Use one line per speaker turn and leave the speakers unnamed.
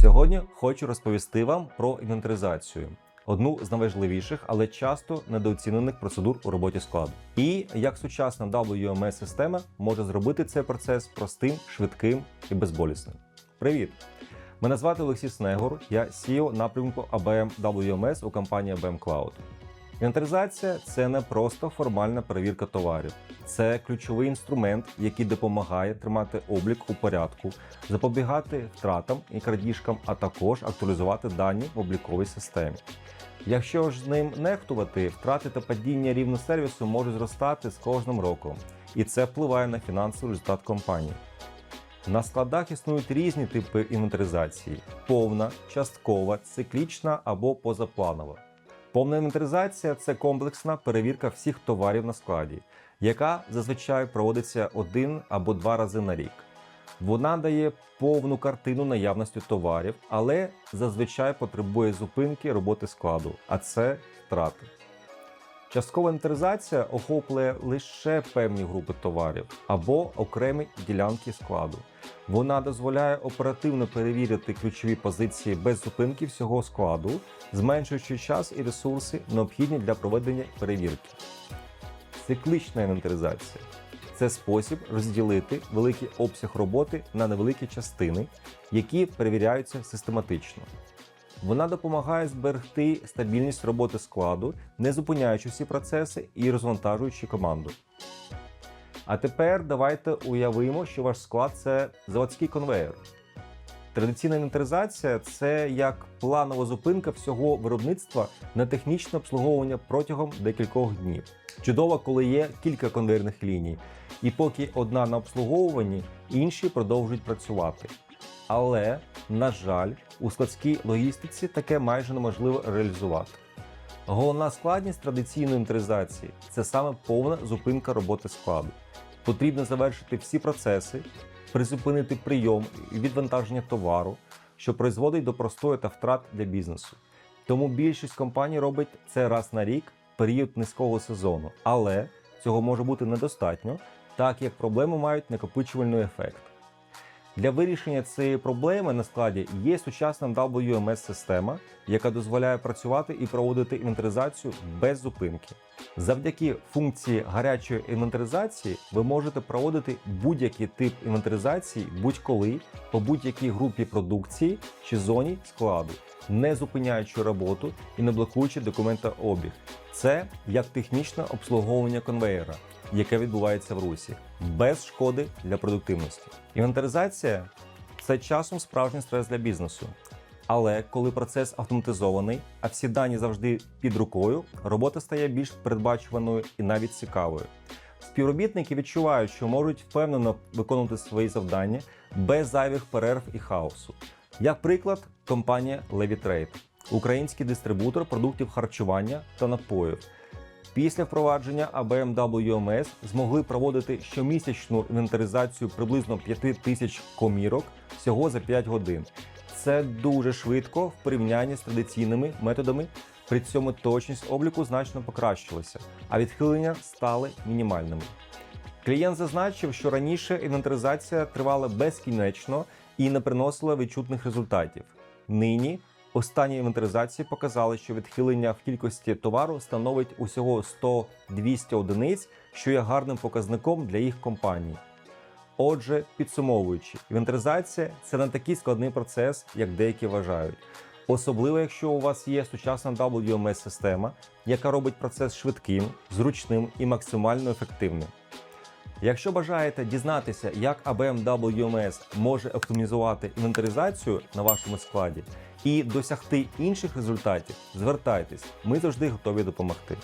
Сьогодні хочу розповісти вам про інвентаризацію. Одну з найважливіших, але часто недооцінених процедур у роботі складу. І як сучасна WMS система може зробити цей процес простим, швидким і безболісним. Привіт! Мене звати Олексій Снегор, я CEO напрямку ABM WMS у компанії ABM Cloud. Інвентаризація це не просто формальна перевірка товарів, це ключовий інструмент, який допомагає тримати облік у порядку, запобігати втратам і крадіжкам, а також актуалізувати дані в обліковій системі. Якщо ж з ним нехтувати, втрати та падіння рівня сервісу можуть зростати з кожним роком, і це впливає на фінансовий результат компанії. На складах існують різні типи інвентаризації: повна, часткова, циклічна або позапланова. Повна інвентаризація це комплексна перевірка всіх товарів на складі, яка зазвичай проводиться один або два рази на рік. Вона дає повну картину наявності товарів, але зазвичай потребує зупинки роботи складу, а це втрати. Часткова інвентаризація охоплює лише певні групи товарів або окремі ділянки складу. Вона дозволяє оперативно перевірити ключові позиції без зупинки всього складу, зменшуючи час і ресурси, необхідні для проведення перевірки. Циклічна інвентаризація це спосіб розділити великий обсяг роботи на невеликі частини, які перевіряються систематично. Вона допомагає зберегти стабільність роботи складу, не зупиняючи всі процеси і розвантажуючи команду. А тепер давайте уявимо, що ваш склад це заводський конвейер. Традиційна інвентаризація це як планова зупинка всього виробництва на технічне обслуговування протягом декількох днів. Чудово, коли є кілька конвейерних ліній, і поки одна на обслуговуванні, інші продовжують працювати. Але, на жаль, у складській логістиці таке майже неможливо реалізувати. Головна складність традиційної інвентаризації це саме повна зупинка роботи складу. Потрібно завершити всі процеси, призупинити прийом і відвантаження товару, що призводить до простою та втрат для бізнесу. Тому більшість компаній робить це раз на рік в період низького сезону, але цього може бути недостатньо, так як проблеми мають накопичувальний ефект. Для вирішення цієї проблеми на складі є сучасна WMS-система, яка дозволяє працювати і проводити інвентаризацію без зупинки. Завдяки функції гарячої інвентаризації ви можете проводити будь-який тип інвентаризації будь-коли по будь-якій групі продукції чи зоні складу, не зупиняючи роботу і не блокуючи документообіг. Це як технічне обслуговування конвейера, яке відбувається в русі, без шкоди для продуктивності. Інвентаризація це часом справжній стрес для бізнесу. Але коли процес автоматизований, а всі дані завжди під рукою, робота стає більш передбачуваною і навіть цікавою. Співробітники відчувають, що можуть впевнено виконувати свої завдання без зайвих перерв і хаосу. Як приклад, компанія Levitrade – український дистрибутор продуктів харчування та напоїв. Після впровадження ABM WMS змогли проводити щомісячну інвентаризацію приблизно 5 тисяч комірок всього за 5 годин. Це дуже швидко в порівнянні з традиційними методами. При цьому точність обліку значно покращилася, а відхилення стали мінімальними. Клієнт зазначив, що раніше інвентаризація тривала безкінечно і не приносила відчутних результатів. Нині останні інвентаризації показали, що відхилення в кількості товару становить усього 100-200 одиниць, що є гарним показником для їх компаній. Отже, підсумовуючи, інвентаризація це не такий складний процес, як деякі вважають. Особливо, якщо у вас є сучасна WMS-система, яка робить процес швидким, зручним і максимально ефективним. Якщо бажаєте дізнатися, як ABM WMS може оптимізувати інвентаризацію на вашому складі і досягти інших результатів, звертайтесь, ми завжди готові допомогти.